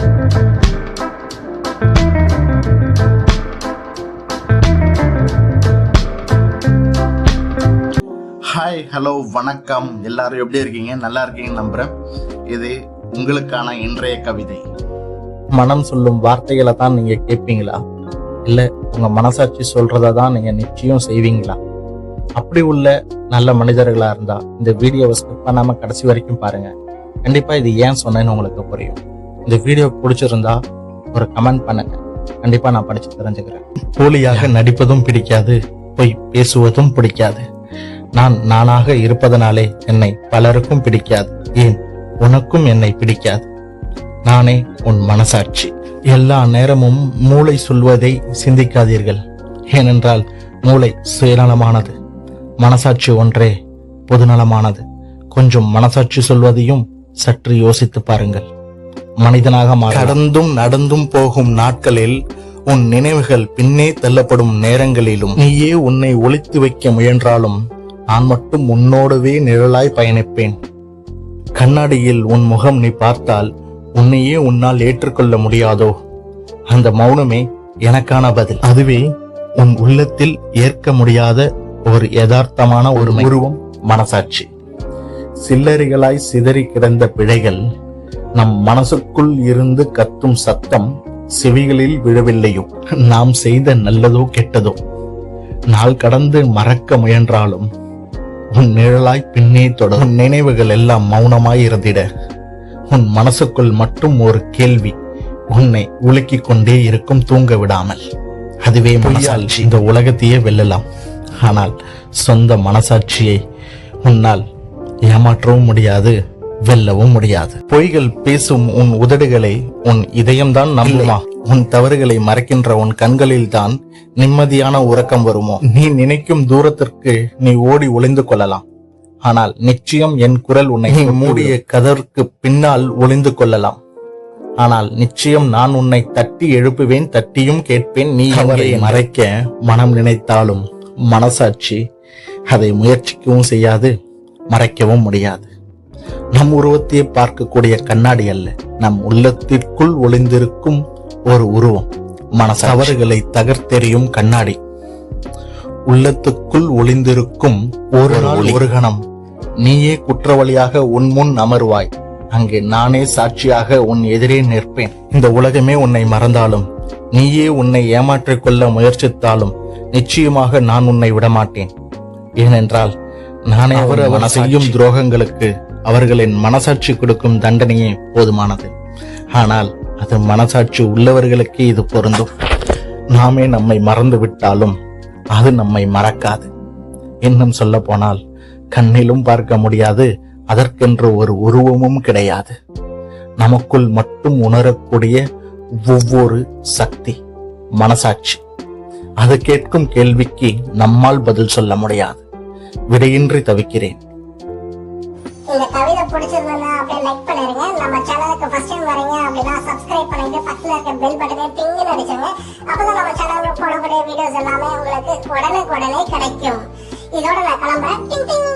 Hi hello வணக்கம். எல்லாரும் எப்படி இருக்கீங்க? நல்லா இருக்கீங்கன்னு நம்புறேன். இது உங்களுக்கான இன்றைய கவிதை. மனம் சொல்லும் வார்த்தைகளை தான் நீங்க கேட்பீங்களா? இல்ல உங்க மனசாட்சி சொல்றதை தான் நீங்க நிச்சயம் செய்வீங்களா? அப்படி உள்ள நல்ல மனிதர்களா இருந்தா இந்த வீடியோவை ஸ்கிப் பண்ணாம கடைசி வரைக்கும் பாருங்க. கண்டிப்பா இது ஏன் சொன்னேன்னு உங்களுக்கு புரியும். இந்த வீடியோ பிடிச்சிருந்தா ஒரு கமெண்ட் பண்ணுங்க. கண்டிப்பா நான் படிச்சு தெரிஞ்சுக்கிறேன். போலியாக நடிப்பதும் பிடிக்காது போய் பேசுவதும் பிடிக்காது. நான் நானாக இருப்பதனாலே என்னை பலருக்கும் பிடிக்காது. ஏன்? உனக்கும் என்னை பிடிக்காது. நானே உன் மனசாட்சி. எல்லா நேரமும் மூளை சொல்வதை சிந்திக்காதீர்கள். ஏனென்றால் மூளை சுயநலமானது. மனசாட்சி ஒன்றே பொதுநலமானது. கொஞ்சம் மனசாட்சி சொல்வதையும் சற்று யோசித்து பாருங்கள். மனிதனாக மாற கடந்தும் நடந்தும் போகும் நாட்களில் உன் நினைவுகள் பின்னே தள்ளப்படும் நேரங்களிலும் நீயே உன்னை ஒளித்து வைக்க முயன்றாலும் நான் மட்டும் உன்னோடவே நிழலாய் பயணிப்பேன். கண்ணாடியில் உன் முகம் நீ பார்த்தால் உன்னையே உன்னால் ஏற்றுக்கொள்ள முடியாதோ? அந்த மௌனமே எனக்கான பதில். அதுவே உன் உள்ளத்தில் ஏற்க முடியாத ஒரு யதார்த்தமான ஒரு உருவம் மனசாட்சி. சில்லறைகளாய் சிதறி கிடந்த பிழைகள் நம் மனசுக்குள் இருந்து கத்தும் சத்தம் செவிகளில் விழவில்லையோ? நாம் செய்த நல்லதோ கெட்டதோ? நாள் கடந்து மறக்க முயன்றாலும் உன் நிழலாய் பின்னே தொடர் உன் நினைவுகள் எல்லாம் மௌனமாய் இருந்திட உன் மனசுக்குள் மட்டும் ஒரு கேள்வி உன்னை உலுக்கிக் கொண்டே இருக்கும் தூங்க விடாமல். அதுவே மனசாட்சி. இந்த உலகத்தையே வெல்லலாம். ஆனால் சொந்த மனசாட்சியை உன்னால் ஏமாற்றவும் முடியாது. வெல்லவும் முடியாது. பொய்கள் பேசும் உன் உதடுகளை உன் இதயம்தான் நம்புமா? உன் தவறுகளை மறைக்கின்ற உன் கண்களில் தான் நிம்மதியான உறக்கம் வருமோ? நீ நினைக்கும் தூரத்திற்கு நீ ஓடி ஒளிந்து கொள்ளலாம். ஆனால் நிச்சயம் என் குரல் உன்னை மூடிய? கதற்கு பின்னால் ஒளிந்து கொள்ளலாம். ஆனால் நிச்சயம் நான் உன்னை தட்டி எழுப்புவேன் தட்டியும் கேட்பேன். நீ அவரை மறைக்க மனம் நினைத்தாலும் மனசாட்சி அதை முயற்சிக்கவும் செய்யாது மறைக்கவும் முடியாது. நம் உருவத்தையே பார்க்கக்கூடிய கண்ணாடி அல்ல. நம் உள்ளத்திற்குள் ஒளிந்திருக்கும் ஒரு உருவம். மனசு தவறுகளை தகர்த்தெறியும் கண்ணாடி. உள்ளத்துக்குள் ஒளிந்திருக்கும் ஒரு நாள் ஒரு கணம். நீயே குற்றவாளியாக உன் முன் அமர்வாய். அங்கே நானே சாட்சியாக உன் எதிரே நிற்பேன். இந்த உலகமே உன்னை மறந்தாலும் நீயே உன்னை ஏமாற்றிக் கொள்ள முயற்சித்தாலும் நிச்சயமாக நான் உன்னை விடமாட்டேன். ஏனென்றால் நானே அவர் அவர் செய்யும் துரோகங்களுக்கு அவர்களின் மனசாட்சி கொடுக்கும் தண்டனையே போதுமானது. ஆனால் அது மனசாட்சி உள்ளவர்களுக்கே இது பொருந்தும். நாமே நம்மை மறந்து விட்டாலும் அது நம்மை மறக்காது. இன்னும் சொல்ல போனால் கண்ணிலும் பார்க்க முடியாது அதற்கென்று ஒரு உருவமும் கிடையாது. நமக்குள் மட்டும் உணரக்கூடிய ஒவ்வொரு சக்தி மனசாட்சி. அது கேட்கும் கேள்விக்கு நம்மால் பதில் சொல்ல முடியாது. விடையின்றி தவிக்கிறேன். இந்த கவிதை பிடிச்சிருந்ததுன்னா அப்படியே லைக் பண்ணிருங்க. நம்ம சேனலுக்கு ஃபர்ஸ்ட் டைம் வரீங்க அப்படின்னா சப்ஸ்கிரைப் பண்ணிட்டு பக்கத்துல இருக்க பெல் பட்டனை டிங்னு அடிச்சுங்க அப்பதான் நம்ம சேனல்ல போடக்கூடிய வீடியோஸ் எல்லாமே உங்களுக்கு உடனுக்குடனே கிடைக்கும். இதோட நான் கிளம்புறேன். டிங் டிங்